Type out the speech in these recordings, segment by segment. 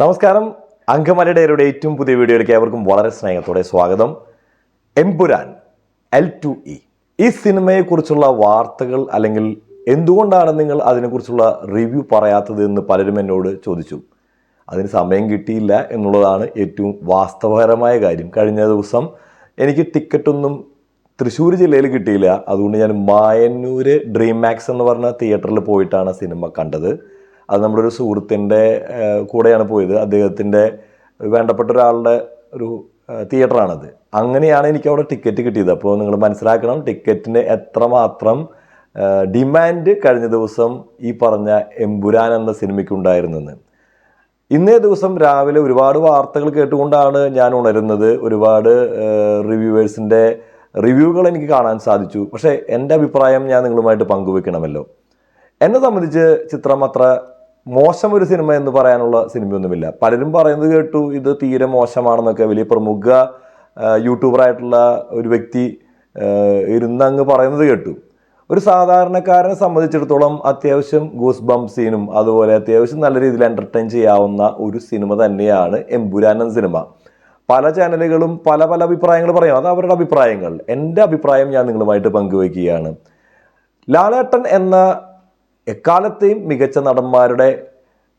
നമസ്കാരം. അങ്കമലയുടെ ഏറ്റവും പുതിയ വീഡിയോയിലേക്ക് ഏവർക്കും വളരെ സ്നേഹത്തോടെ സ്വാഗതം. Empuraan L two E. ഈ സിനിമയെക്കുറിച്ചുള്ള വാർത്തകൾ അല്ലെങ്കിൽ എന്തുകൊണ്ടാണ് നിങ്ങൾ അതിനെക്കുറിച്ചുള്ള റിവ്യൂ പറയാത്തത് എന്ന് പലരും എന്നോട് ചോദിച്ചു. അതിന് സമയം കിട്ടിയില്ല എന്നുള്ളതാണ് ഏറ്റവും വാസ്തവകരമായ കാര്യം. കഴിഞ്ഞ ദിവസം എനിക്ക് ടിക്കറ്റൊന്നും തൃശ്ശൂർ ജില്ലയിൽ കിട്ടിയില്ല. അതുകൊണ്ട് ഞാൻ മായന്നൂർ ഡ്രീം മാക്സ് എന്ന് പറഞ്ഞ തിയേറ്ററിൽ പോയിട്ടാണ് സിനിമ കണ്ടത്. അത് നമ്മുടെ ഒരു സുഹൃത്തിന്റെ കൂടെയാണ് പോയത്. അദ്ദേഹത്തിന്റെ വേണ്ടപ്പെട്ട ഒരാളുടെ ഒരു തിയേറ്ററാണത്. അങ്ങനെയാണ് എനിക്ക് അവിടെ ടിക്കറ്റ് കിട്ടിയത്. അപ്പോൾ നിങ്ങൾ മനസ്സിലാക്കണം ടിക്കറ്റിന് എത്രമാത്രം ഡിമാൻഡ് കഴിഞ്ഞ ദിവസം ഈ പറഞ്ഞ എമ്പുരാൻ എന്ന സിനിമയ്ക്കുണ്ടായിരുന്നെന്ന് ഇന്നേ ദിവസം രാവിലെ ഒരുപാട് വാർത്തകൾ കേട്ടുകൊണ്ടാണ് ഞാൻ ഉണരുന്നത്. ഒരുപാട് റിവ്യൂവേഴ്സിന്റെ റിവ്യൂകൾ എനിക്ക് കാണാൻ സാധിച്ചു. പക്ഷേ എന്റെ അഭിപ്രായം ഞാൻ നിങ്ങളുമായിട്ട് പങ്കുവെക്കണമല്ലോ. എന്നെ സംബന്ധിച്ച് ചിത്രം അത്ര മോശം ഒരു സിനിമ എന്ന് പറയാനുള്ള സിനിമയൊന്നുമില്ല. പലരും പറയുന്നത് കേട്ടു ഇത് തീരെ മോശമാണെന്നൊക്കെ വലിയ പ്രമുഖ യൂട്യൂബറായിട്ടുള്ള ഒരു വ്യക്തി ഇരുന്ന് അങ്ങ് പറയുന്നത് കേട്ടു. ഒരു സാധാരണക്കാരനെ സംബന്ധിച്ചിടത്തോളം അത്യാവശ്യം ഗൂസ് ബം സീനും അതുപോലെ അത്യാവശ്യം നല്ല രീതിയിൽ എന്റർടൈൻ ചെയ്യാവുന്ന ഒരു സിനിമ തന്നെയാണ് എമ്പുരാൻ സിനിമ. പല ചാനലുകളും പല പല അഭിപ്രായങ്ങൾ പറയും. അത് അവരുടെ അഭിപ്രായങ്ങൾ. എന്റെ അഭിപ്രായം ഞാൻ നിങ്ങളുമായിട്ട് പങ്കുവയ്ക്കുകയാണ്. ലാലേട്ടൻ എന്ന എക്കാലത്തെയും മികച്ച നടന്മാരുടെ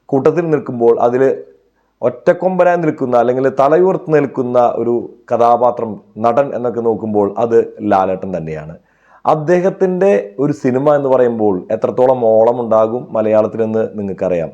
കൂട്ടത്തിൽ നിൽക്കുമ്പോൾ അതിൽ ഒറ്റക്കൊമ്പനായി നിൽക്കുന്ന അല്ലെങ്കിൽ തലയുയർത്ത് നിൽക്കുന്ന ഒരു കഥാപാത്രം നടൻ എന്നൊക്കെ നോക്കുമ്പോൾ അത് ലാലേട്ടൻ തന്നെയാണ്. അദ്ദേഹത്തിന്റെ ഒരു സിനിമ എന്ന് പറയുമ്പോൾ എത്രത്തോളം ഓളം ഉണ്ടാകും മലയാളത്തിലെന്ന് നിങ്ങൾക്കറിയാം.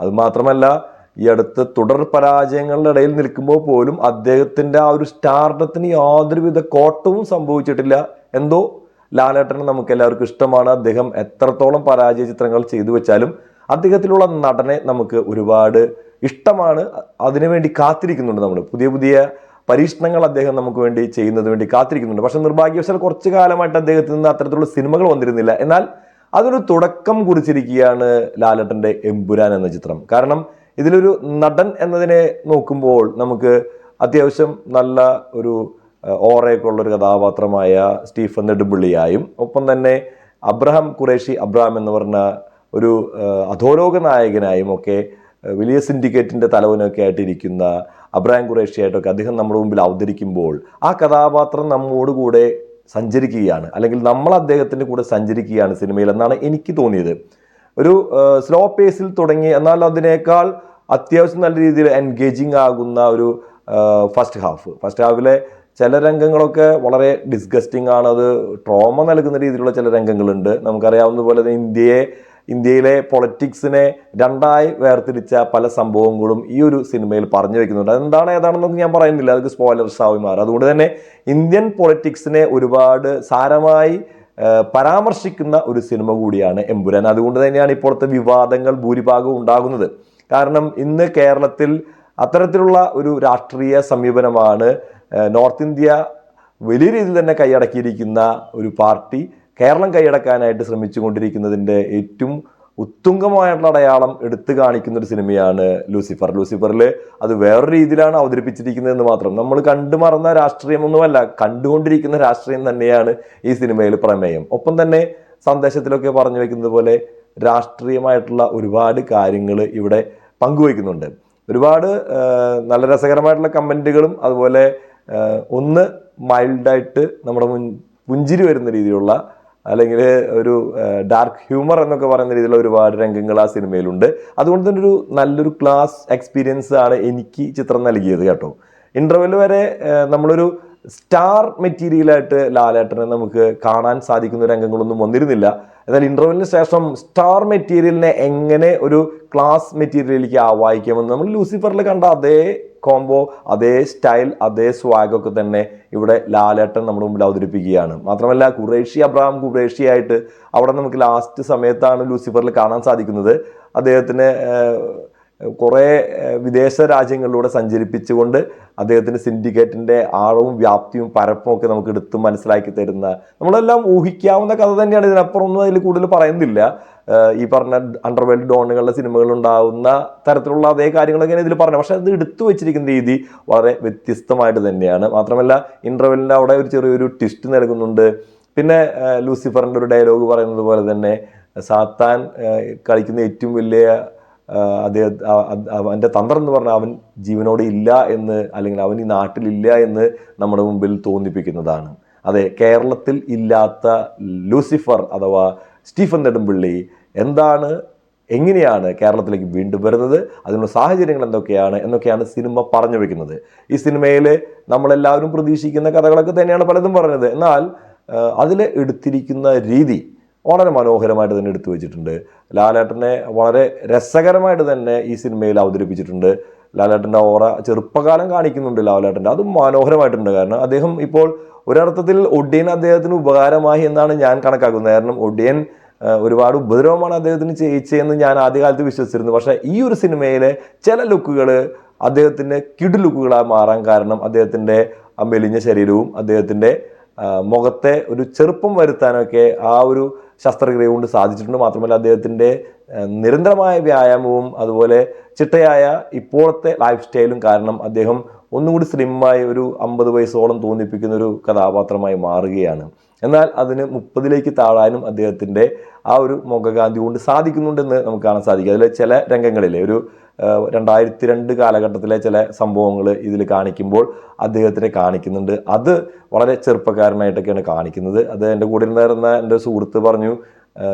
അതുമാത്രമല്ല ഈ അടുത്ത് തുടർ പരാജയങ്ങളുടെ ഇടയിൽ നിൽക്കുമ്പോൾ പോലും അദ്ദേഹത്തിന്റെ ആ ഒരു സ്റ്റാർഡത്തിന് യാതൊരുവിധ കോട്ടവും സംഭവിച്ചിട്ടില്ല. എന്തോ ലാലേട്ടന് നമുക്ക് എല്ലാവർക്കും ഇഷ്ടമാണ്. അദ്ദേഹം എത്രത്തോളം പരാജയ ചിത്രങ്ങൾ ചെയ്തു വെച്ചാലും അദ്ദേഹത്തിലുള്ള നടനെ നമുക്ക് ഒരുപാട് ഇഷ്ടമാണ്. അതിനുവേണ്ടി കാത്തിരിക്കുന്നുണ്ട് നമ്മൾ പുതിയ പുതിയ പരീക്ഷണങ്ങൾ അദ്ദേഹം നമുക്ക് വേണ്ടി ചെയ്യുന്നതിന് വേണ്ടി കാത്തിരിക്കുന്നുണ്ട്. പക്ഷെ നിർഭാഗ്യവശാൽ കുറച്ചു കാലമായിട്ട് അദ്ദേഹത്തിൽ നിന്ന് അത്തരത്തിലുള്ള സിനിമകൾ വന്നിരുന്നില്ല. എന്നാൽ അതൊരു തുടക്കം കുറിച്ചിരിക്കുകയാണ് ലാലേട്ടന്റെ എമ്പുരാൻ എന്ന ചിത്രം. കാരണം ഇതിലൊരു നടൻ എന്നതിനെ നോക്കുമ്പോൾ നമുക്ക് അത്യാവശ്യം നല്ല ഒരു ഏഹ്, ഓറയൊക്കെ ഉള്ള ഒരു കഥാപാത്രമായ സ്റ്റീഫൻ നെടുമ്പള്ളിയായും ഒപ്പം തന്നെ അബ്രഹാം ഖുറേഷി അബ്രഹാം എന്ന് പറഞ്ഞ ഒരു അധോലോക നായകനായും ഒക്കെ വലിയ സിൻഡിക്കേറ്റിന്റെ തലവനൊക്കെ ആയിട്ടിരിക്കുന്ന അബ്രഹാം ഖുറേഷി ആയിട്ടൊക്കെ അദ്ദേഹം നമ്മുടെ മുമ്പിൽ അവതരിക്കുമ്പോൾ ആ കഥാപാത്രം നമ്മോട് കൂടെ സഞ്ചരിക്കുകയാണ്. അല്ലെങ്കിൽ നമ്മൾ അദ്ദേഹത്തിന്റെ കൂടെ സഞ്ചരിക്കുകയാണ് സിനിമയിൽ എന്നാണ് എനിക്ക് തോന്നിയത്. ഒരു സ്ലോ പേസിൽ തുടങ്ങി എന്നാൽ അതിനേക്കാൾ അത്യാവശ്യം നല്ല രീതിയിൽ എൻഗേജിങ് ആകുന്ന ഒരു ഫസ്റ്റ് ഹാഫ് ഫസ്റ്റ് ഹാഫിലെ ചില രംഗങ്ങളൊക്കെ വളരെ ഡിസ്ഗസ്റ്റിംഗ് ആണ്. അത് ട്രോമ നൽകുന്ന രീതിയിലുള്ള ചില രംഗങ്ങളുണ്ട്. നമുക്കറിയാവുന്ന പോലെ തന്നെ ഇന്ത്യയെ ഇന്ത്യയിലെ പൊളിറ്റിക്സിനെ രണ്ടായി വേർതിരിച്ച പല സംഭവങ്ങളും ഈ ഒരു സിനിമയിൽ പറഞ്ഞു വെക്കുന്നുണ്ട്. അതെന്താണ് ഏതാണെന്നൊന്നും ഞാൻ പറയുന്നില്ല. അതൊക്കെ സ്പോയിലർസ് ആവും മാറും അതുകൊണ്ട് തന്നെ ഇന്ത്യൻ പൊളിറ്റിക്സിനെ ഒരുപാട് സാരമായി പരാമർശിക്കുന്ന ഒരു സിനിമ കൂടിയാണ് എമ്പുരാൻ. അതുകൊണ്ട് തന്നെയാണ് ഇപ്പോഴത്തെ വിവാദങ്ങൾ ഭൂരിഭാഗവും ഉണ്ടാകുന്നത്. കാരണം ഇന്ന് കേരളത്തിൽ അത്തരത്തിലുള്ള ഒരു രാഷ്ട്രീയ സമീപനമാണ് നോർത്ത് ഇന്ത്യ വലിയ രീതിയിൽ തന്നെ കൈയടക്കിയിരിക്കുന്ന ഒരു പാർട്ടി കേരളം കൈയടക്കാനായിട്ട് ശ്രമിച്ചുകൊണ്ടിരിക്കുന്നതിന്റെ ഏറ്റവും ഉത്തുംഗമായിട്ടുള്ള അടയാളം എടുത്തു കാണിക്കുന്ന ഒരു സിനിമയാണ് ലൂസിഫർ. ലൂസിഫറിൽ അത് വേറൊരു രീതിയിലാണ് അവതരിപ്പിച്ചിരിക്കുന്നതെന്ന് മാത്രം. നമ്മൾ കണ്ടു മറന്ന രാഷ്ട്രീയമൊന്നുമല്ല കണ്ടുകൊണ്ടിരിക്കുന്ന രാഷ്ട്രീയം തന്നെയാണ് ഈ സിനിമയിൽ പ്രമേയം. ഒപ്പം തന്നെ സന്ദേശത്തിലൊക്കെ പറഞ്ഞു വെക്കുന്നത് പോലെ രാഷ്ട്രീയമായിട്ടുള്ള ഒരുപാട് കാര്യങ്ങൾ ഇവിടെ പങ്കുവയ്ക്കുന്നുണ്ട്. ഒരുപാട് നല്ല രസകരമായിട്ടുള്ള കമന്റുകളും അതുപോലെ ഒന്ന് മൈൽഡായിട്ട് നമ്മുടെ മുൻ പുഞ്ചിരി വരുന്ന രീതിയിലുള്ള അല്ലെങ്കിൽ ഒരു ഡാർക്ക് ഹ്യൂമർ എന്നൊക്കെ പറയുന്ന രീതിയിലുള്ള ഒരുപാട് രംഗങ്ങൾ ആ സിനിമയിലുണ്ട്. അതുകൊണ്ട് തന്നെ ഒരു നല്ലൊരു ക്ലാസ് എക്സ്പീരിയൻസ് ആണ് എനിക്ക് ചിത്രം നൽകിയത് കേട്ടോ. ഇന്റർവെൽ വരെ നമ്മളൊരു സ്റ്റാർ മെറ്റീരിയലായിട്ട് ലാലേട്ടനെ നമുക്ക് കാണാൻ സാധിക്കുന്ന രംഗങ്ങളൊന്നും വന്നിരുന്നില്ല. എന്നാൽ ഇന്റർവെല്ലിന് ശേഷം സ്റ്റാർ മെറ്റീരിയലിനെ എങ്ങനെ ഒരു ക്ലാസ് മെറ്റീരിയലിലേക്ക് ആവാഹിക്കാമെന്ന് നമ്മൾ ലൂസിഫറിൽ കണ്ട അതേ കോംബോ അതേ സ്റ്റൈൽ അതേ സ്വാഗൊക്കെ തന്നെ ഇവിടെ ലാലേട്ടൻ നമ്മുടെ മുമ്പിൽ അവതരിപ്പിക്കുകയാണ്. മാത്രമല്ല ഖുറേഷി അബ്രഹാം ഖുറേഷി ആയിട്ട് അവിടെ നമുക്ക് ലാസ്റ്റ് സമയത്താണ് ലൂസിഫറിൽ കാണാൻ സാധിക്കുന്നത്. അദ്ദേഹത്തിന് കുറേ വിദേശ രാജ്യങ്ങളിലൂടെ സഞ്ചരിപ്പിച്ചുകൊണ്ട് അദ്ദേഹത്തിന്റെ സിൻഡിക്കേറ്റിന്റെ ആഴവും വ്യാപ്തിയും പരപ്പും ഒക്കെ നമുക്ക് എടുത്ത് മനസ്സിലാക്കി തരുന്ന നമ്മളെല്ലാം ഊഹിക്കാവുന്ന കഥ തന്നെയാണ്. ഇതിനപ്പുറം ഒന്നും അതിൽ കൂടുതൽ പറയുന്നില്ല. ഈ പറഞ്ഞ അണ്ടർവേൾഡ് ഡോണുകളുടെ സിനിമകൾ ഉണ്ടാവുന്ന തരത്തിലുള്ള അതേ കാര്യങ്ങളൊക്കെയാണ് ഇതിൽ പറഞ്ഞത് പക്ഷെ അത് എടുത്തു വെച്ചിരിക്കുന്ന രീതി വളരെ വ്യത്യസ്തമായിട്ട് തന്നെയാണ്. മാത്രമല്ല ഇന്റർവെല്ലിന്റെ അവിടെ ഒരു ചെറിയൊരു ട്വിസ്റ്റ് നൽകുന്നുണ്ട്. പിന്നെ ലൂസിഫറിന്റെ ഒരു ഡയലോഗ് പറയുന്നത് പോലെ തന്നെ സാത്താൻ കളിക്കുന്ന ഏറ്റവും വലിയ അദ്ദേഹം അവന്റെ തന്ത്രം എന്ന് പറഞ്ഞാൽ അവൻ ജീവനോടെ ഇല്ല എന്ന് അല്ലെങ്കിൽ അവൻ ഈ നാട്ടിലില്ല എന്ന് നമ്മുടെ മുമ്പിൽ തോന്നിപ്പിക്കുന്നതാണ്. അതെ കേരളത്തിൽ ഇല്ലാത്ത ലൂസിഫർ അഥവാ സ്റ്റീഫൻ നെടുമ്പിള്ളി എന്താണ് എങ്ങനെയാണ് കേരളത്തിലേക്ക് വീണ്ടും വരുന്നത് അതിനുള്ള സാഹചര്യങ്ങൾ എന്തൊക്കെയാണ് എന്നൊക്കെയാണ് സിനിമ പറഞ്ഞു വെക്കുന്നത്. ഈ സിനിമയിൽ നമ്മളെല്ലാവരും പ്രതീക്ഷിക്കുന്ന കഥകളൊക്കെ തന്നെയാണ് പലതും പറഞ്ഞത്. എന്നാൽ അതിൽ എടുത്തിരിക്കുന്ന രീതി വളരെ മനോഹരമായിട്ട് തന്നെ എടുത്തു വെച്ചിട്ടുണ്ട്. ലാലേട്ടനെ വളരെ രസകരമായിട്ട് തന്നെ ഈ സിനിമയിൽ അവതരിപ്പിച്ചിട്ടുണ്ട്. ലാലേട്ടന്റെ ഓറ ചെറുപ്പകാലം കാണിക്കുന്നുണ്ട് ലാലേട്ടന്റെ. അതും മനോഹരമായിട്ടുണ്ട്. കാരണം അദ്ദേഹം ഇപ്പോൾ ഒരർത്ഥത്തിൽ ഒഡിയൻ അദ്ദേഹത്തിന് ഉപകാരമായി എന്നാണ് ഞാൻ കണക്കാക്കുന്നത്. കാരണം ഒഡിയൻ ഒരുപാട് ഉപദ്രവമാണ് അദ്ദേഹത്തിന് ചെയ്യിച്ചതെന്ന് ഞാൻ ആദ്യകാലത്ത് വിശ്വസിച്ചിരുന്നു. പക്ഷേ ഈ ഒരു സിനിമയിലെ ചില ലുക്കുകൾ അദ്ദേഹത്തിന്റെ കിഡ് ലുക്കുകളായി മാറാൻ കാരണം അദ്ദേഹത്തിന്റെ മെലിഞ്ഞ ശരീരവും അദ്ദേഹത്തിന്റെ മുഖത്തെ ഒരു ചെറുപ്പം വരുത്താനൊക്കെ ആ ഒരു ശസ്ത്രക്രിയ കൊണ്ട് സാധിച്ചിട്ടുണ്ട്. മാത്രമല്ല അദ്ദേഹത്തിന്റെ നിരന്തരമായ വ്യായാമവും അതുപോലെ ചിട്ടയായ ഇപ്പോഴത്തെ ലൈഫ് സ്റ്റൈലും കാരണം അദ്ദേഹം ഒന്നുകൂടി സ്ലിമ്മായി ഒരു അമ്പത് വയസ്സോളം തോന്നിപ്പിക്കുന്ന ഒരു കഥാപാത്രമായി മാറുകയാണ്. എന്നാൽ അതിന് മുപ്പതിലേക്ക് താഴാനും അദ്ദേഹത്തിന്റെ ആ ഒരു മുഖകാന്തി കൊണ്ട് സാധിക്കുന്നുണ്ടെന്ന് നമുക്ക് കാണാൻ സാധിക്കും. അതിൽ ചില രംഗങ്ങളിലെ ഒരു രണ്ടായിരത്തി രണ്ട് കാലഘട്ടത്തിലെ ചില സംഭവങ്ങൾ ഇതിൽ കാണിക്കുമ്പോൾ അദ്ദേഹത്തിനെ കാണിക്കുന്നുണ്ട്. അത് വളരെ ചെറുപ്പക്കാരനായിട്ടൊക്കെയാണ് കാണിക്കുന്നത്. അത് എന്റെ കൂടെ ഉണ്ടായിരുന്ന എന്റെ സുഹൃത്ത് പറഞ്ഞു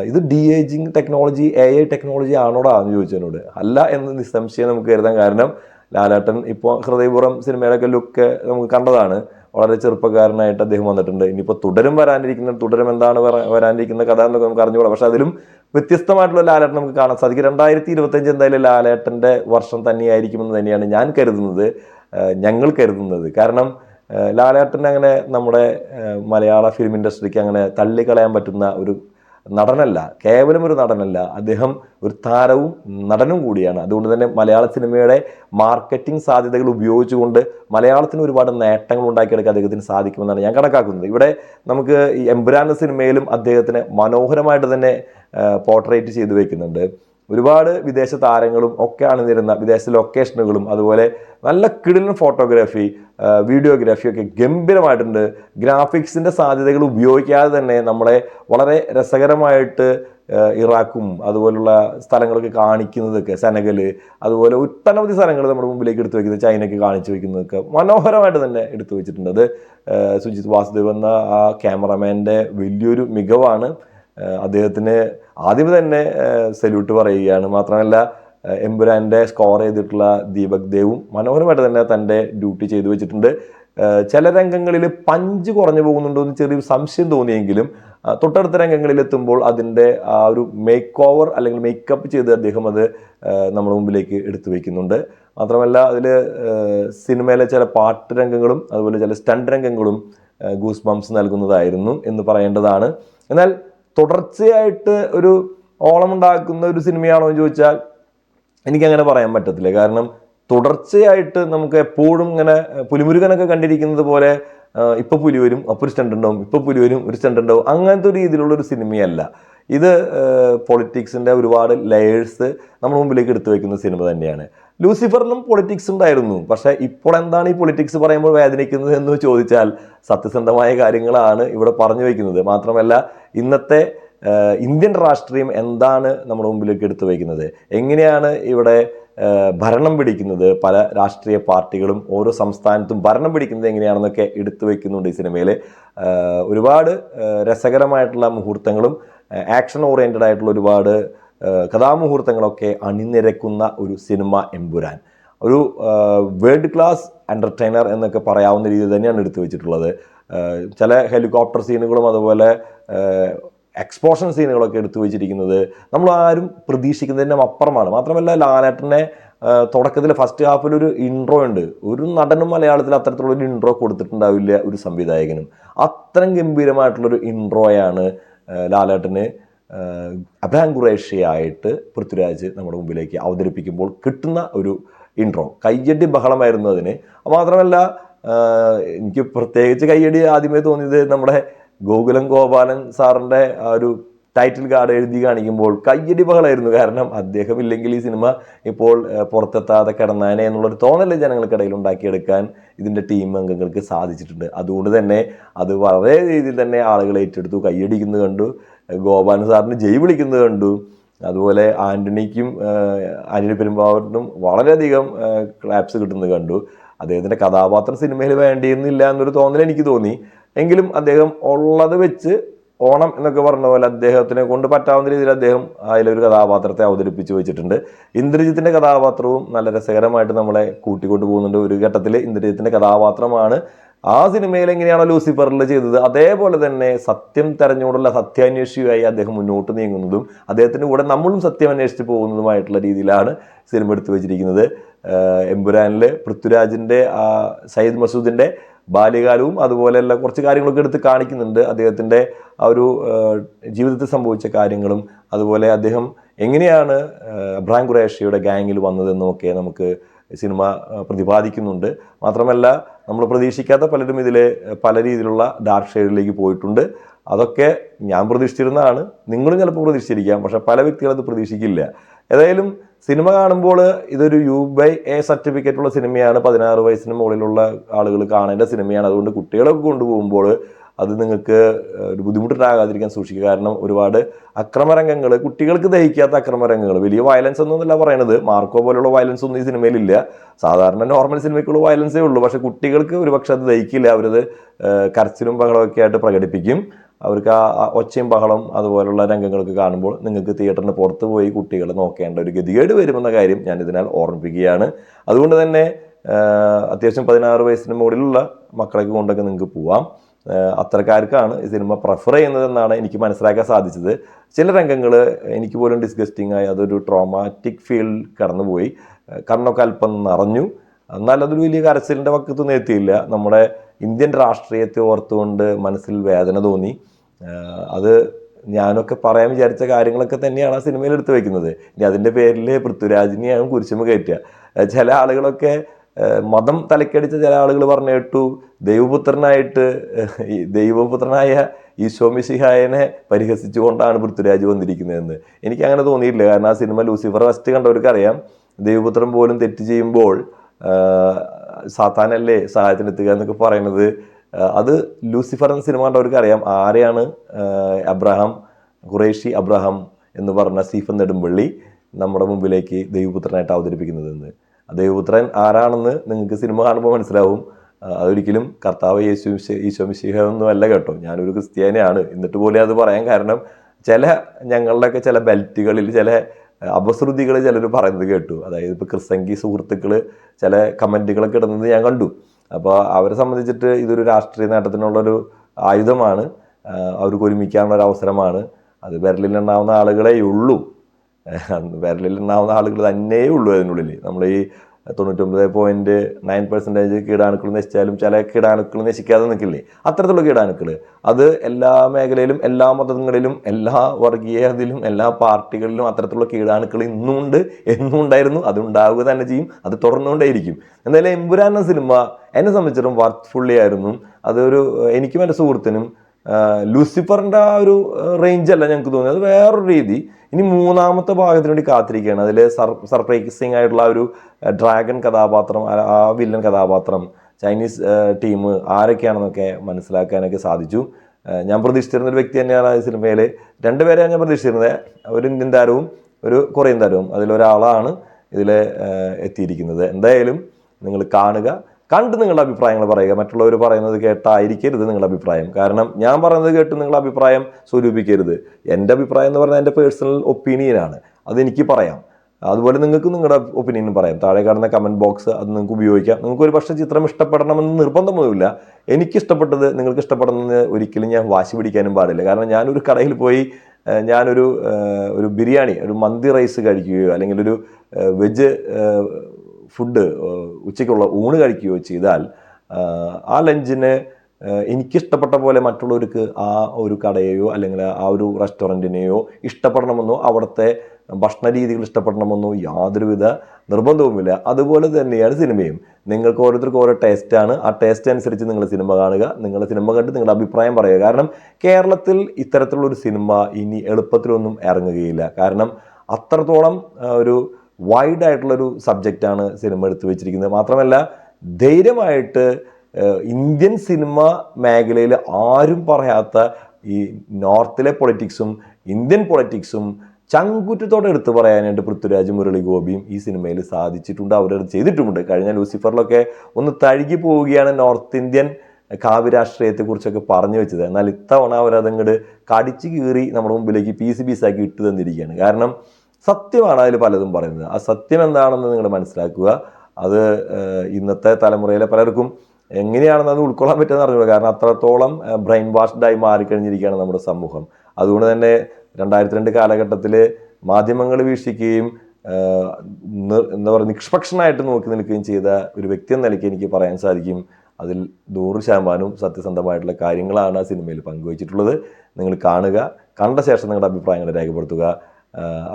ഇത് de aging technology A I technology ആണോടാ എന്ന് ചോദിച്ചതിനോട് അല്ല എന്ന് നിസ്സംശയം നമുക്ക് കരുതാൻ കാരണം ലാലാട്ടൻ ഇപ്പോൾ ഹൃദയപുറം സിനിമയിലൊക്കെ ലുക്ക് നമുക്ക് കണ്ടതാണ്. വളരെ ചെറുപ്പക്കാരനായിട്ട് അദ്ദേഹം വന്നിട്ടുണ്ട്. ഇനിയിപ്പോൾ തുടരും വരാനിരിക്കുന്ന തുടരും എന്താണ് വരാനിരിക്കുന്ന കഥ എന്നൊക്കെ നമുക്ക് അറിഞ്ഞുകൂടാം. പക്ഷെ അതിലും വ്യത്യസ്തമായിട്ടുള്ള ലാലേട്ടൻ നമുക്ക് കാണാൻ സാധിക്കും. രണ്ടായിരത്തി ഇരുപത്തഞ്ച് എന്തായാലും ലാലേട്ടന്റെ വർഷം തന്നെയായിരിക്കുമെന്ന് തന്നെയാണ് ഞാൻ കരുതുന്നത് ഞങ്ങൾ കരുതുന്നത്. കാരണം ലാലേട്ടൻ അങ്ങനെ നമ്മുടെ മലയാള ഫിലിം ഇൻഡസ്ട്രിക്ക് അങ്ങനെ തള്ളിക്കളയാൻ പറ്റുന്ന ഒരു നടനല്ല കേവലം ഒരു നടനല്ല. അദ്ദേഹം ഒരു താരവും നടനും കൂടിയാണ്. അതുകൊണ്ട് തന്നെ മലയാള സിനിമയുടെ മാർക്കറ്റിംഗ് സാധ്യതകൾ ഉപയോഗിച്ചുകൊണ്ട് മലയാളത്തിന് ഒരുപാട് നേട്ടങ്ങൾ ഉണ്ടാക്കിയെടുക്കാൻ അദ്ദേഹത്തിന് സാധിക്കുമെന്നാണ് ഞാൻ കണക്കാക്കുന്നത്. ഇവിടെ നമുക്ക് ഈ സിനിമയിലും അദ്ദേഹത്തിന് മനോഹരമായിട്ട് തന്നെ പോർട്രേറ്റ് ചെയ്തു വെക്കുന്നുണ്ട്. ഒരുപാട് വിദേശ താരങ്ങളും ഒക്കെ അണിനിരുന്ന വിദേശ ലൊക്കേഷനുകളും അതുപോലെ നല്ല കിടിലൻ ഫോട്ടോഗ്രാഫി വീഡിയോഗ്രാഫി ഒക്കെ ഗംഭീരമായിട്ടുണ്ട്. ഗ്രാഫിക്സിന്റെ സാധ്യതകൾ ഉപയോഗിക്കാതെ തന്നെ നമ്മളെ വളരെ രസകരമായിട്ട് ഇറാഖും അതുപോലുള്ള സ്ഥലങ്ങളൊക്കെ കാണിക്കുന്നതൊക്കെ സെനഗൽ അതുപോലെ ഒട്ടനവധി സ്ഥലങ്ങൾ നമ്മുടെ മുമ്പിലേക്ക് എടുത്തു വയ്ക്കുന്നത് ചൈനയ്ക്ക് കാണിച്ചു വയ്ക്കുന്നതൊക്കെ മനോഹരമായിട്ട് തന്നെ എടുത്തു വെച്ചിട്ടുണ്ട്. അത് സുജിത് വാസുദേവ് എന്ന ആ ക്യാമറമാന്റെ വലിയൊരു മികവാണ്. അദ്ദേഹത്തിന് ആദ്യം തന്നെ സല്യൂട്ട് പറയുകയാണ്. മാത്രമല്ല എംപുരാന്റെ സ്കോർ ചെയ്തിട്ടുള്ള ദീപക് ദേവും മനോഹരമായിട്ട് തന്നെ തന്റെ ഡ്യൂട്ടി ചെയ്തു വെച്ചിട്ടുണ്ട്. ചില രംഗങ്ങളിൽ പഞ്ച് കുറഞ്ഞു പോകുന്നുണ്ടോ എന്ന് ചെറിയൊരു സംശയം തോന്നിയെങ്കിലും തൊട്ടടുത്ത രംഗങ്ങളിൽ എത്തുമ്പോൾ അതിന്റെ ആ ഒരു മേക്ക് ഓവർ അല്ലെങ്കിൽ മേക്കപ്പ് ചെയ്ത് അദ്ദേഹം അത് നമ്മുടെ മുമ്പിലേക്ക് എടുത്തു വയ്ക്കുന്നുണ്ട് മാത്രമല്ല അതിൽ സിനിമയിലെ ചില പാട്ട് രംഗങ്ങളും അതുപോലെ ചില സ്റ്റണ്ട് രംഗങ്ങളും ഗൂസ് ബംസ് നൽകുന്നതായിരുന്നു എന്ന് പറയേണ്ടതാണ്. എന്നാൽ തുടർച്ചയായിട്ട് ഒരു ഓളം ഉണ്ടാക്കുന്ന ഒരു സിനിമയാണോ എന്ന് ചോദിച്ചാൽ എനിക്കങ്ങനെ പറയാൻ പറ്റത്തില്ല. കാരണം തുടർച്ചയായിട്ട് നമുക്ക് എപ്പോഴും ഇങ്ങനെ പുലിമുരുകനൊക്കെ കണ്ടിരിക്കുന്നത് പോലെ ഇപ്പൊ പുലി വരും അപ്പോൾ ഒരു സ്റ്റണ്ട് ഉണ്ടാവും ഇപ്പൊ പുലി വരും ഒരു സ്റ്റണ്ട് ഉണ്ടാവും. അങ്ങനത്തെ ഒരു രീതിയിലുള്ള ഒരു സിനിമയല്ല. ഇത് പൊളിറ്റിക്സിന്റെ ഒരുപാട് ലെയേഴ്സ് നമ്മുടെ മുമ്പിലേക്ക് എടുത്തു വെക്കുന്ന സിനിമ തന്നെയാണ്. ലൂസിഫറിലും പൊളിറ്റിക്സ് ഉണ്ടായിരുന്നു. പക്ഷെ ഇപ്പോൾ എന്താണ് ഈ പൊളിറ്റിക്സ് പറയുമ്പോൾ വേദനിക്കുന്നത് എന്ന് ചോദിച്ചാൽ സത്യസന്ധമായ കാര്യങ്ങളാണ് ഇവിടെ പറഞ്ഞു വയ്ക്കുന്നത്. മാത്രമല്ല ഇന്നത്തെ ഇന്ത്യൻ രാഷ്ട്രീയം എന്താണ് നമ്മുടെ മുമ്പിലേക്ക് എടുത്തു വയ്ക്കുന്നത്? എങ്ങനെയാണ് ഇവിടെ ഭരണം പിടിക്കുന്നത്? പല രാഷ്ട്രീയ പാർട്ടികളും ഓരോ സംസ്ഥാനത്തും ഭരണം പിടിക്കുന്നത് എങ്ങനെയാണെന്നൊക്കെ എടുത്തു വയ്ക്കുന്നുണ്ട് ഈ സിനിമയിൽ. ഒരുപാട് രസകരമായിട്ടുള്ള മുഹൂർത്തങ്ങളും ആക്ഷൻ ഓറിയന്റഡ് ആയിട്ടുള്ള ഒരുപാട് കഥാമുഹൂർത്തങ്ങളൊക്കെ അണിനിരക്കുന്ന ഒരു സിനിമ എമ്പുരാൻ. ഒരു വേൾഡ് ക്ലാസ് എന്റർടൈനർ എന്നൊക്കെ പറയാവുന്ന രീതിയിൽ തന്നെയാണ് എടുത്തു വെച്ചിട്ടുള്ളത്. ചില ഹെലികോപ്റ്റർ സീനുകളും അതുപോലെ എക്സ്പോഷൻ സീനുകളൊക്കെ എടുത്തു വെച്ചിരിക്കുന്നത് നമ്മൾ ആരും പ്രതീക്ഷിക്കുന്നതിന്റെ അപ്പുറമാണ്. മാത്രമല്ല ലാലേട്ടനെ തുടക്കത്തിൽ ഫസ്റ്റ് ഹാഫിൽ ഒരു ഇൻട്രോ ഉണ്ട്. ഒരു നടനും മലയാളത്തിൽ അത്തരത്തിലുള്ള ഒരു ഇൻട്രോ കൊടുത്തിട്ടുണ്ടാവില്ല ഒരു സംവിധായകനും. അത്രയും ഗംഭീരമായിട്ടുള്ളൊരു ഇൻട്രോയാണ് ലാലേട്ടന് അബ്രാം ഖുറേഷിയായിട്ട് പൃഥ്വിരാജ് നമ്മുടെ മുമ്പിലേക്ക് അവതരിപ്പിക്കുമ്പോൾ കിട്ടുന്ന ഒരു ഇൻട്രോ കയ്യടി ബഹളമായിരുന്നു അതിന് മാത്രമല്ല എനിക്ക് പ്രത്യേകിച്ച് കയ്യടി ആദ്യമേ തോന്നിയത് നമ്മുടെ ഗോകുലം ഗോപാലൻ സാറിന്റെ ഒരു ടൈറ്റിൽ കാർഡ് എഴുതി കാണിക്കുമ്പോൾ കയ്യടി ബഹളമായിരുന്നു. കാരണം അദ്ദേഹം ഇല്ലെങ്കിൽ ഈ സിനിമ ഇപ്പോൾ പുറത്തെത്താതെ കിടന്നാനെ എന്നുള്ളൊരു തോന്നലേ ജനങ്ങൾക്കിടയിൽ ഉണ്ടാക്കിയെടുക്കാൻ ഇതിന്റെ ടീം അംഗങ്ങൾക്ക് സാധിച്ചിട്ടുണ്ട്. അതുകൊണ്ട് തന്നെ അത് വളരെ രീതിയിൽ തന്നെ ആളുകൾ ഏറ്റെടുത്തു. കയ്യടിക്കുന്നു കണ്ടു. ഗോപാലൻ സാറിന് ജയ് വിളിക്കുന്നത് കണ്ടു. അതുപോലെ ആന്റണിക്കും ആഹ് ആന്റണി പെരുമ്പാവൂരിനും വളരെയധികം ക്ലാപ്സ് കിട്ടുന്നത് കണ്ടു. അദ്ദേഹത്തിന്റെ കഥാപാത്രം സിനിമയിൽ വേണ്ടിയിരുന്നില്ല എന്നൊരു തോന്നൽ എനിക്ക് തോന്നി. എങ്കിലും അദ്ദേഹം ഉള്ളത് വെച്ച് ഓണം എന്നൊക്കെ പറഞ്ഞ പോലെ അദ്ദേഹത്തിനെ കൊണ്ട് പറ്റാവുന്ന രീതിയിൽ അദ്ദേഹം അതിലൊരു കഥാപാത്രത്തെ അവതരിപ്പിച്ച് വെച്ചിട്ടുണ്ട്. ഇന്ദ്രജിത്തിന്റെ കഥാപാത്രവും നല്ല രസകരമായിട്ട് നമ്മളെ കൂട്ടിക്കൊണ്ടു പോകുന്നുണ്ട് ഒരു ഘട്ടത്തിൽ ഇന്ദ്രജിത്തിന്റെ കഥാപാത്രമാണ് ആ സിനിമയിൽ എങ്ങനെയാണോ ലൂസിഫറിൽ ചെയ്തത്? അതേപോലെ തന്നെ സത്യം തെരഞ്ഞുകൊണ്ടുള്ള സത്യാന്വേഷിയായി അദ്ദേഹം മുന്നോട്ട് നീങ്ങുന്നതും അദ്ദേഹത്തിന്റെ കൂടെ നമ്മളും സത്യം അന്വേഷിച്ച് പോകുന്നതുമായിട്ടുള്ള രീതിയിലാണ് സിനിമ എടുത്തു വെച്ചിരിക്കുന്നത്. എമ്പുരാനിൽ പൃഥ്വിരാജിന്റെ ആ സയ്യിദ് മസൂദിന്റെ ബാല്യകാലവും അതുപോലെയുള്ള കുറച്ച് കാര്യങ്ങളൊക്കെ എടുത്ത് കാണിക്കുന്നുണ്ട്. അദ്ദേഹത്തിന്റെ ആ ഒരു ജീവിതത്തിൽ സംഭവിച്ച കാര്യങ്ങളും അതുപോലെ അദ്ദേഹം എങ്ങനെയാണ് അബ്രാം ഖുറേഷിയുടെ ഗാങ്ങിൽ വന്നതെന്നും ഒക്കെ നമുക്ക് സിനിമ പ്രതിപാദിക്കുന്നുണ്ട്. മാത്രമല്ല നമ്മൾ പ്രതീക്ഷിക്കാത്ത പലരും ഇതിലെ പല രീതിയിലുള്ള ഡാർക്ക് ഷെയ്ഡിലേക്ക് പോയിട്ടുണ്ട്. അതൊക്കെ ഞാൻ പ്രതീക്ഷിച്ചിരുന്നതാണ്. നിങ്ങളും ചിലപ്പോൾ പ്രതീക്ഷിച്ചിരിക്കാം. പക്ഷെ പല വ്യക്തികളും അത് പ്രതീക്ഷിക്കില്ല. ഏതായാലും സിനിമ കാണുമ്പോൾ ഇതൊരു യു ബൈ എ സർട്ടിഫിക്കറ്റുള്ള സിനിമയാണ്. പതിനാറ് വയസ്സിന് മുകളിലുള്ള ആളുകൾ കാണേണ്ട സിനിമയാണ്. അതുകൊണ്ട് കുട്ടികളൊക്കെ കൊണ്ടുപോകുമ്പോൾ അത് നിങ്ങൾക്ക് ഒരു ബുദ്ധിമുട്ടുണ്ടാകാതിരിക്കാൻ സൂക്ഷിക്കുക. കാരണം ഒരുപാട് അക്രമരംഗങ്ങൾ കുട്ടികൾക്ക് ദഹിക്കാത്ത അക്രമരംഗങ്ങൾ വലിയ വയലൻസ് ഒന്നുമല്ല പറയണത്. മാർക്കോ പോലുള്ള വയലൻസ് ഒന്നും ഈ സിനിമയിലില്ല സാധാരണ നോർമൽ സിനിമയ്ക്കുള്ള വയലൻസേ ഉള്ളൂ. പക്ഷെ കുട്ടികൾക്ക് ഒരുപക്ഷെ അത് ദഹിക്കില്ല. അവരത് കരച്ചിലും ബഹളമൊക്കെ ആയിട്ട് പ്രകടിപ്പിക്കും. അവർക്ക് ആ ഒച്ചയും ബഹളം അതുപോലുള്ള രംഗങ്ങളൊക്കെ കാണുമ്പോൾ നിങ്ങൾക്ക് തിയേറ്ററിന് പുറത്ത് പോയി കുട്ടികളെ നോക്കേണ്ട ഒരു ഗതികേട് വരുമെന്ന കാര്യം ഞാൻ ഇതിനാൽ ഓർമ്മിപ്പിക്കുകയാണ്. അതുകൊണ്ട് തന്നെ അത്യാവശ്യം പതിനാറ് വയസ്സിന് മുകളിലുള്ള മക്കളൊക്കെ കൊണ്ടൊക്കെ നിങ്ങൾക്ക് പോവാം. അത്തരക്കാർക്കാണ് ഈ സിനിമ പ്രിഫർ ചെയ്യുന്നതെന്നാണ് എനിക്ക് മനസ്സിലാക്കാൻ സാധിച്ചത്. ചില രംഗങ്ങൾ എനിക്ക് പോലും ഡിസ്ഗസ്റ്റിംഗ് ആയി അതൊരു ട്രോമാറ്റിക് ഫീൽ കടന്നുപോയി. കണ്ണൊക്കെ അല്പം നിറഞ്ഞു. എന്നാൽ അതൊരു വലിയ കരച്ചിലിന്റെ വക്കത്തൊന്നും എത്തിയില്ല. നമ്മുടെ ഇന്ത്യൻ രാഷ്ട്രീയത്തെ ഓർത്തുകൊണ്ട് മനസ്സിൽ വേദന തോന്നി. അത് ഞാനൊക്കെ പറയാൻ വിചാരിച്ച കാര്യങ്ങളൊക്കെ തന്നെയാണ് ആ സിനിമയിൽ എടുത്തു വെക്കുന്നത്. ഇനി അതിന്റെ പേരിൽ പൃഥ്വിരാജിനെയാണ് കുരിശുമ കയറ്റുക. ചില ആളുകളൊക്കെ മതം തലക്കടിച്ച ചില ആളുകൾ പറഞ്ഞു കേട്ടു ദൈവപുത്രനായിട്ട് ദൈവപുത്രനായ ഈശോ മിശിഹായനെ പരിഹസിച്ചുകൊണ്ടാണ് പൃഥ്വിരാജ് വന്നിരിക്കുന്നതെന്ന്. എനിക്ക് അങ്ങനെ തോന്നിയിട്ടില്ല. കാരണം ആ സിനിമ ലൂസിഫർ ഫസ്റ്റ് കണ്ടവർക്ക് അറിയാം ദൈവപുത്രൻ പോലും തെറ്റ് ചെയ്യുമ്പോൾ സാത്താനല്ലേ സഹായത്തിനെത്തുക എന്നൊക്കെ പറയുന്നത്. അത് ലൂസിഫർ എന്ന സിനിമ കണ്ടവർക്ക് അറിയാം ആരെയാണ് അബ്രഹാം ഖുറേഷി അബ്രഹാം എന്ന് പറഞ്ഞ സ്റ്റീഫൻ നെടുമ്പള്ളി നമ്മുടെ മുമ്പിലേക്ക് ദൈവപുത്രനായിട്ട് അവതരിപ്പിക്കുന്നതെന്ന്. ദൈവപുത്രൻ ആരാണെന്ന് നിങ്ങൾക്ക് സിനിമ കാണുമ്പോൾ മനസ്സിലാവും. അതൊരിക്കലും കർത്താവ് യേശു ഈശോ മിശിഹ ഒന്നും അല്ല കേട്ടോ. ഞാനൊരു ക്രിസ്ത്യാനിയാണ്. എന്നിട്ട് പോലും അത് പറയാൻ കാരണം ചില ഞങ്ങളുടെയൊക്കെ ചില ബെൽറ്റുകളിൽ ചില അപശ്രുതികൾ ചിലർ പറയുന്നത് കേട്ടു. അതായത് ഇപ്പോൾ ക്രിസ്തങ്കി സുഹൃത്തുക്കൾ ചില കമന്റുകളൊക്കെ ഇടുന്നത് ഞാൻ കണ്ടു. അപ്പോൾ അവരെ സംബന്ധിച്ചിട്ട് ഇതൊരു രാഷ്ട്രീയ നേട്ടത്തിനുള്ളൊരു ആയുധമാണ്. അവർക്ക് ഒരുമിക്കാനുള്ള ഒരു അവസരമാണ്. അത് വിരലിലുണ്ടാവുന്ന ആളുകളേ ഉള്ളൂ വിരലിലുണ്ടാവുന്ന ആളുകൾ തന്നെയേ ഉള്ളൂ അതിനുള്ളിൽ. നമ്മൾ ഈ തൊണ്ണൂറ്റൊമ്പത് പോയിന്റ് നയൻ പെർസെന്റേജ് കീടാണുക്കൾ നശിച്ചാലും ചില കീടാണുക്കൾ നശിക്കാതെ നിൽക്കില്ലേ? അത്തരത്തിലുള്ള കീടാണുക്കൾ. അത് എല്ലാ മേഖലയിലും എല്ലാ മതങ്ങളിലും എല്ലാ വർഗീയതയിലും എല്ലാ പാർട്ടികളിലും അത്തരത്തിലുള്ള കീടാണുക്കൾ ഇന്നും ഉണ്ട് എന്നും ഉണ്ടായിരുന്നു അതുണ്ടാവുക തന്നെ ചെയ്യും അത് തുടർന്നുകൊണ്ടേയിരിക്കും. എന്തായാലും എമ്പുരാൻ സിനിമ എന്നെ സംബന്ധിച്ചിടത്തോളം വർത്ത്ഫുള്ളി ആയിരുന്നു. അതൊരു എനിക്കും എന്റെ സുഹൃത്തിനും ആഹ് ലൂസിഫറിന്റെ ആ ഒരു റേഞ്ച് അല്ല ഞങ്ങൾക്ക് തോന്നിയത്. അത് വേറൊരു രീതി. ഇനി മൂന്നാമത്തെ ഭാഗത്തിന് വേണ്ടി കാത്തിരിക്കുകയാണ്. അതിൽ സർ സർപ്രൈസിങ് ആയിട്ടുള്ള ഒരു ഡ്രാഗൺ കഥാപാത്രം ആ- വില്ലൻ കഥാപാത്രം ചൈനീസ് ടീം ആരൊക്കെയാണെന്നൊക്കെ മനസ്സിലാക്കാനൊക്കെ സാധിച്ചു. ഞാൻ പ്രതീക്ഷിച്ചിരുന്ന ഒരു വ്യക്തി തന്നെയാണ് ആ സിനിമയിൽ രണ്ടുപേരെയാണ് ഞാൻ പ്രതീക്ഷിച്ചിരുന്നത്. ഒരു ഇന്ത്യൻ താരവും ഒരു കൊറിയൻ താരവും. അതിലൊരാളാണ് ഇതിൽ എത്തിയിരിക്കുന്നത്. എന്തായാലും നിങ്ങൾ കാണുക. കണ്ട് നിങ്ങളുടെ അഭിപ്രായങ്ങൾ പറയുക. മറ്റുള്ളവർ പറയുന്നത് കേട്ടായിരിക്കരുത് നിങ്ങളുടെ അഭിപ്രായം. കാരണം ഞാൻ പറയുന്നത് കേട്ട് നിങ്ങളുടെ അഭിപ്രായം സ്വരൂപിക്കരുത്. എന്റെ അഭിപ്രായം എന്ന് പറഞ്ഞാൽ എന്റെ പേഴ്സണൽ ഒപ്പീനിയനാണ് അതെനിക്ക് പറയാം. അതുപോലെ നിങ്ങൾക്ക് നിങ്ങളുടെ ഒപ്പീനിയൻ പറയാം. താഴെ കാണുന്ന കമന്റ് ബോക്സ് അത് നിങ്ങൾക്ക് ഉപയോഗിക്കാം. നിങ്ങൾക്ക് ഒരു പക്ഷേ ചിത്രം ഇഷ്ടപ്പെടണമെന്ന് നിർബന്ധമൊന്നുമില്ല. എനിക്ക് ഇഷ്ടപ്പെട്ടത് നിങ്ങൾക്ക് ഇഷ്ടപ്പെടുന്നത് ഒരിക്കലും ഞാൻ വാശി പിടിക്കാനും പാടില്ല. കാരണം ഞാനൊരു കടയിൽ പോയി ഞാനൊരു ഒരു ബിരിയാണി ഒരു മന്തി റൈസ് കഴിക്കുകയോ അല്ലെങ്കിൽ ഒരു വെജ് ഫുഡ് ഉച്ചയ്ക്കുള്ള ഊണ് കഴിക്കുകയോ ചെയ്താൽ ആ ലഞ്ചിന് എനിക്കിഷ്ടപ്പെട്ട പോലെ മറ്റുള്ളവർക്ക് ആ ഒരു കടയെയോ അല്ലെങ്കിൽ ആ ഒരു റെസ്റ്റോറന്റിനെയോ ഇഷ്ടപ്പെടണമെന്നോ അവിടുത്തെ ഭക്ഷണ രീതികൾ ഇഷ്ടപ്പെടണമെന്നോ യാതൊരുവിധ നിർബന്ധവുമില്ല. അതുപോലെ തന്നെയാണ് സിനിമയും. നിങ്ങൾക്ക് ഓരോരുത്തർക്കും ഓരോ ടേസ്റ്റാണ് ആ ടേസ്റ്റ് അനുസരിച്ച് നിങ്ങൾ സിനിമ കാണുക. നിങ്ങൾ സിനിമ കണ്ട് നിങ്ങളുടെ അഭിപ്രായം പറയുക. കാരണം കേരളത്തിൽ ഇത്തരത്തിലുള്ളൊരു സിനിമ ഇനി എളുപ്പത്തിലൊന്നും ഇറങ്ങുകയില്ല. കാരണം അത്രത്തോളം ഒരു വൈഡ് ആയിട്ടുള്ളൊരു സബ്ജക്റ്റാണ് സിനിമ എടുത്തു വെച്ചിരിക്കുന്നത്. മാത്രമല്ല ധൈര്യമായിട്ട് ഇന്ത്യൻ സിനിമ മേഖലയിൽ ആരും പറയാത്ത ഈ നോർത്തിലെ പൊളിറ്റിക്സും ഇന്ത്യൻ പൊളിറ്റിക്സും ചങ്കുറ്റത്തോടെ എടുത്തു പറയാനായിട്ട് പൃഥ്വിരാജ് മുരളി ഗോപിയും ഈ സിനിമയിൽ സാധിച്ചിട്ടുണ്ട്. അവരത് ചെയ്തിട്ടുമുണ്ട്. കഴിഞ്ഞ ലൂസിഫറിലൊക്കെ ഒന്ന് തഴുകി പോവുകയാണ് നോർത്ത് ഇന്ത്യൻ കാവ്യ രാഷ്ട്രീയത്തെക്കുറിച്ചൊക്കെ പറഞ്ഞു വെച്ചത്. എന്നാൽ ഇത്തവണ അവരതങ്ങോട്ട് കടിച്ചു കീറി നമ്മുടെ മുമ്പിലേക്ക് പീസ് പീസാക്കി ഇട്ട് തന്നിരിക്കുകയാണ്. കാരണം സത്യമാണ് അതിൽ പലതും പറയുന്നത്. ആ സത്യം എന്താണെന്ന് നിങ്ങൾ മനസ്സിലാക്കുക. അത് ഇന്നത്തെ തലമുറയിലെ പലർക്കും എങ്ങനെയാണെന്ന് അത് ഉൾക്കൊള്ളാൻ പറ്റുമെന്ന് അറിഞ്ഞൂടാ കാരണം അത്രത്തോളം ബ്രെയിൻ വാഷ്ഡായി മാറിക്കഴിഞ്ഞിരിക്കുകയാണ് നമ്മുടെ സമൂഹം. അതുകൊണ്ട് തന്നെ രണ്ടായിരത്തി രണ്ട് കാലഘട്ടത്തിൽ മാധ്യമങ്ങൾ വീക്ഷിക്കുകയും എന്താ പറയുക നിഷ്പക്ഷനായിട്ട് നോക്കി നിൽക്കുകയും ചെയ്ത ഒരു വ്യക്തി എന്ന നിലയ്ക്ക് എനിക്ക് പറയാൻ സാധിക്കും. അതിൽ നൂറ് ശതമാനവും സത്യസന്ധമായിട്ടുള്ള കാര്യങ്ങളാണ് ആ സിനിമയിൽ പങ്കുവച്ചിട്ടുള്ളത്. നിങ്ങൾ കാണുക. കണ്ട ശേഷം നിങ്ങളുടെ അഭിപ്രായങ്ങൾ രേഖപ്പെടുത്തുക.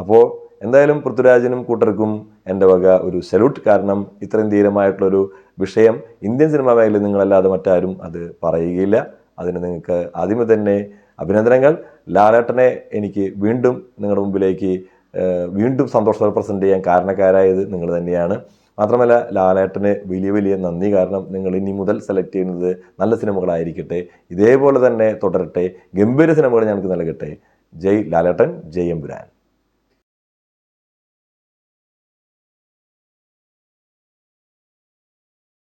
അപ്പോൾ എന്തായാലും പൃഥ്വിരാജിനും കൂട്ടർക്കും എന്റെ വക ഒരു സല്യൂട്ട്. കാരണം ഇത്രയും ധീരമായിട്ടുള്ളൊരു വിഷയം ഇന്ത്യൻ സിനിമാ മേഖലയിൽ നിങ്ങളല്ലാതെ മറ്റാരും അത് പറയുകയില്ല. അതിന് നിങ്ങൾക്ക് ആദ്യമേ തന്നെ അഭിനന്ദനങ്ങൾ. ലാലേട്ടനെ എനിക്ക് വീണ്ടും നിങ്ങളുടെ മുമ്പിലേക്ക് വീണ്ടും സന്തോഷത്തോടെ പ്രസന്റ് ചെയ്യാൻ കാരണക്കാരായത് നിങ്ങൾ തന്നെയാണ്. മാത്രമല്ല ലാലേട്ടന് വലിയ വലിയ നന്ദി. കാരണം നിങ്ങൾ ഇനി മുതൽ സെലക്ട് ചെയ്യുന്നത് നല്ല സിനിമകളായിരിക്കട്ടെ. ഇതേപോലെ തന്നെ തുടരട്ടെ. ഗംഭീര സിനിമകൾ ഞങ്ങൾക്ക് നൽകട്ടെ. ജയ് ലാലേട്ടൻ ജയ് എമ്പുരാൻ.